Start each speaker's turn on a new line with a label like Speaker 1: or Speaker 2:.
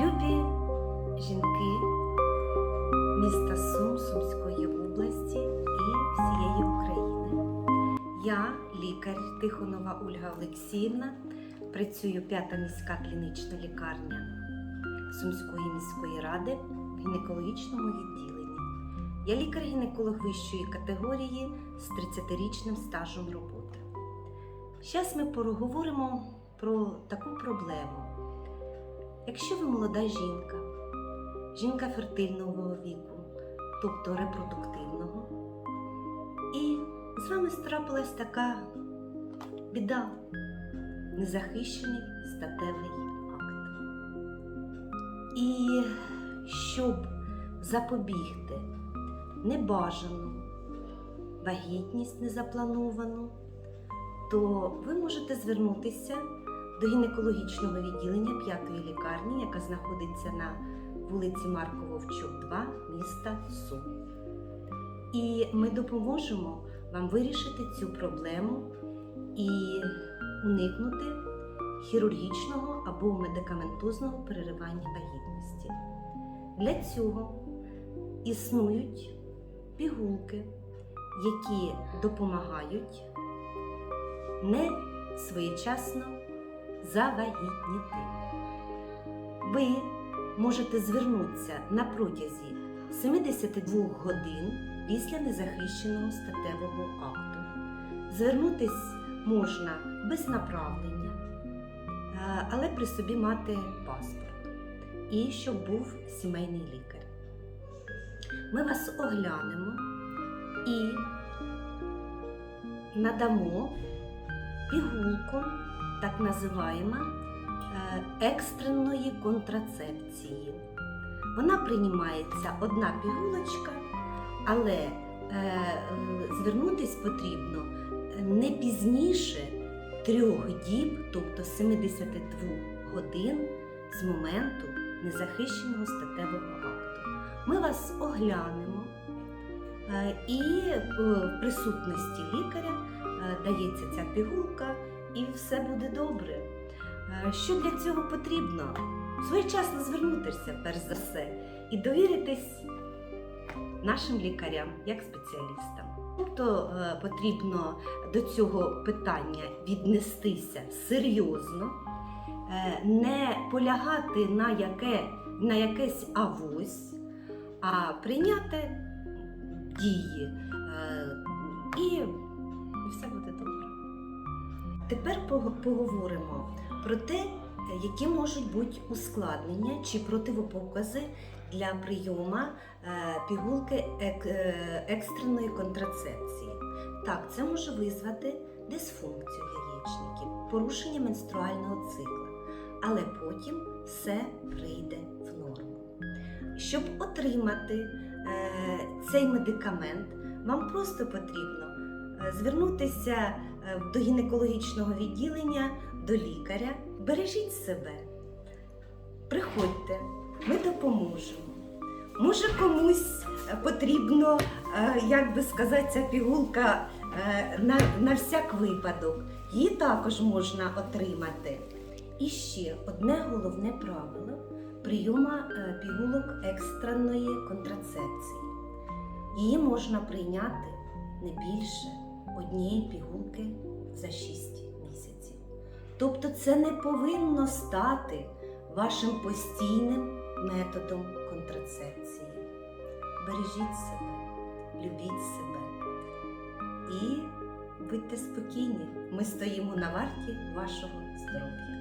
Speaker 1: Любі жінки міста Сум, Сумської області і всієї України. Я, лікар Тихонова Ольга Олексіївна, працюю п'ята міська клінічна лікарня Сумської міської ради в гінекологічному відділенні. Я лікар-гінеколог вищої категорії з 30-річним стажем роботи. Зараз ми поговоримо про таку проблему. Якщо ви молода жінка, жінка фертильного віку, тобто репродуктивного, і з вами трапилась така біда, незахищений статевий акт. І щоб запобігти небажану вагітність незаплановану, то ви можете звернутися до гінекологічного відділення п'ятої лікарні, яка знаходиться на вулиці Марко Вовчук, 2 міста Сум. І ми допоможемо вам вирішити цю проблему і уникнути хірургічного або медикаментозного переривання вагітності. Для цього існують пігулки, які допомагають не своєчасно завагітніти. Ви можете звернутися на протязі 72 годин після незахищеного статевого акту. Звернутись можна без направлення, але при собі мати паспорт і щоб був сімейний лікар. Ми вас оглянемо і надамо пігулку, так називаємо е, екстреної контрацепції. Вона приймається одна пігулочка, але е, звернутись потрібно не пізніше трьох діб, тобто 72 годин з моменту незахищеного статевого акту. Ми вас оглянемо е, і в присутності лікаря дається ця пігулка і все буде добре. Е, Що для цього потрібно? Своєчасно звернутися, перш за все, і довіритись нашим лікарям як спеціалістам. Тобто е, потрібно до цього питання віднестися серйозно, е, не полягати на, яке, на якесь авось, а прийняти дії і все буде добре. Тепер поговоримо про те, які можуть бути ускладнення чи противопокази для прийому е, пігулки е, екстреної контрацепції. Так, це може визвати дисфункцію яєчників, порушення менструального цикла, але потім все прийде в норму. Щоб отримати е, цей медикамент, вам просто потрібно звернутися до гінекологічного відділення, до лікаря. Бережіть себе, приходьте, ми допоможемо. Може комусь е, потрібно, е, як би сказати, ця пігулка е, на, на всяк випадок. Її також можна отримати. І ще одне головне правило прийому е, пігулок екстреної контрацепції. Її можна прийняти не більше однієї пігулки за 6 місяців. Тобто це не повинно стати вашим постійним методом контрацепції. Бережіть себе, любіть себе і будьте спокійні. Ми стоїмо на варті вашого здоров'я.